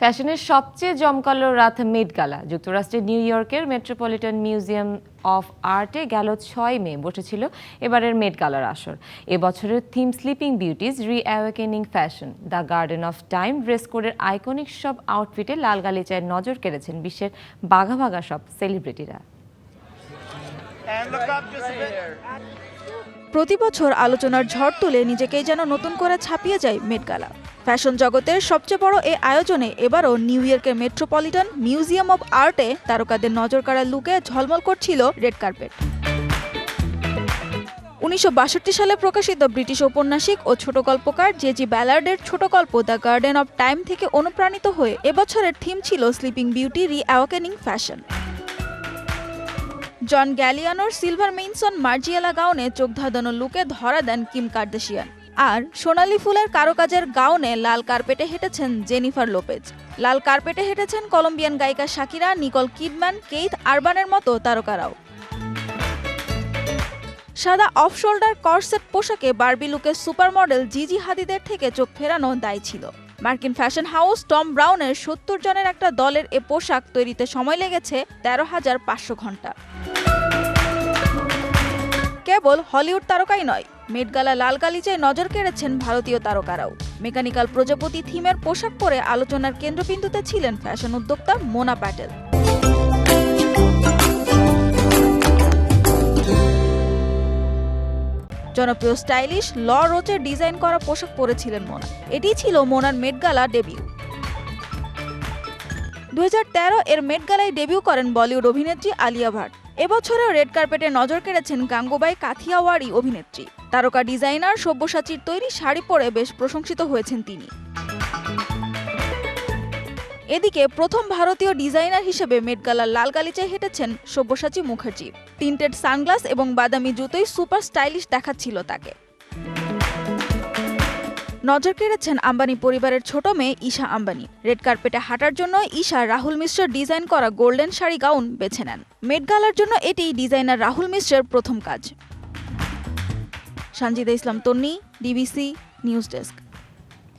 ফ্যাশনের সবচেয়ে জমকালো রাত মেট গালা। যুক্তরাষ্ট্রের নিউ ইয়র্কের মেট্রোপলিটন মিউজিয়াম অফ আর্টে গেল ছয় মে, বসেছিল এবারের মেট গালার আসর। এবছরের theme sleeping beauties reawakening fashion. The garden of time dress কোডের আইকনিক সব আউটফিটে লাল গালিচায় নজর কেড়েছেন বিশ্বের বাঘা বাঘা সব সেলিব্রিটিরা. প্রতি বছর আলোচনার ঝড় তুলে নিজেকেই যেন নতুন করে ছাপিয়ে যায় মেট গালা। ফ্যাশন জগতের সবচেয়ে বড় এই আয়োজনে এবারও নিউ ইয়র্কের মেট্রোপলিটন মিউজিয়াম অব আর্টে তারকাদের নজর কাড়া লুকে ঝলমল করছিল রেড কার্পেট। উনিশশো বাষট্টি সালে প্রকাশিত ব্রিটিশ ঔপন্যাসিক ও ছোট গল্পকার জে জি ব্যালার্ডের ছোট গল্প দ্য গার্ডেন অব টাইম থেকে অনুপ্রাণিত হয়ে এবছরের থিম ছিল sleeping beauty reawakening fashion. John গ্যালিয়ানোর silver Maison Margiela গাউনে চোখ ধাঁধানো লুকে ধরা দেন কিম কার্দাশিয়ান। আর সোনালি ফুলের কারুকাজের গাউনে লাল কার্পেটে হেঁটেছেন জেনিফার লোপেজ। লাল কার্পেটে হেঁটেছেন কলম্বিয়ান গায়িকা শাকিরা, নিকল কিডম্যান, কেইথ আরবানের মতো তারকারাও। সাদা অফ শোল্ডার কর্সেট পোশাকে বার্বি লুকের সুপার মডেল জিজি হাদিদের থেকে চোখ ফেরানো দায় ছিল। মার্কিন ফ্যাশন হাউস টম ব্রাউনের সত্তর জনের একটা দলের এ পোশাক তৈরিতে সময় লেগেছে তেরো হাজার পাঁচশো ঘণ্টা। কেবল হলিউড তারকাই নয়, মেটগালা লাল গালিচায় নজর কেড়েছেন ভারতীয় তারকারাও। মেকানিক্যাল প্রজাপতি থিমের পোশাক পরে আলোচনার কেন্দ্রবিন্দুতে ছিলেন ফ্যাশন উদ্যোক্তা মোনা প্যাটেল। জনপ্রিয় স্টাইলিশ, ল রোচের ডিজাইন করা পোশাক পরেছিলেন মোনা। এটি ছিল মোনার মেটগালা ডেবিউ। দু হাজার তেরো এর মেট গালায় ডেবিউ করেন বলিউড অভিনেত্রী আলিয়া ভাট। এবছরেও রেড কার্পেটে নজর কেড়েছেন গাঙ্গুবাই কাথিয়াওয়ারি অভিনেত্রী। তারকা ডিজাইনার সব্যসাচীর তৈরি শাড়ি পরে বেশ প্রশংসিত হয়েছেন তিনি। এদিকে প্রথম ভারতীয় ডিজাইনার হিসেবে মেটগালার লাল গালিচায় হেঁটেছেন সব্যসাচী মুখার্জি। টিন্টেড সানগ্লাস এবং বাদামি জুতোই সুপার স্টাইলিশ দেখাচ্ছিল তাকে। নজর কেড়েছেন আম্বানি পরিবারের ছোট মেয়ে ঈশা আম্বানি। রেড কার্পেটে হাঁটার জন্য ঈশা রাহুল মিশ্রের ডিজাইন করা গোল্ডেন শাড়ি গাউন বেছে নেন। মেট গালার জন্য এটি ডিজাইনার রাহুল মিশ্রের প্রথম কাজ। Sanjida Islam, Tonni, DBC, news desk.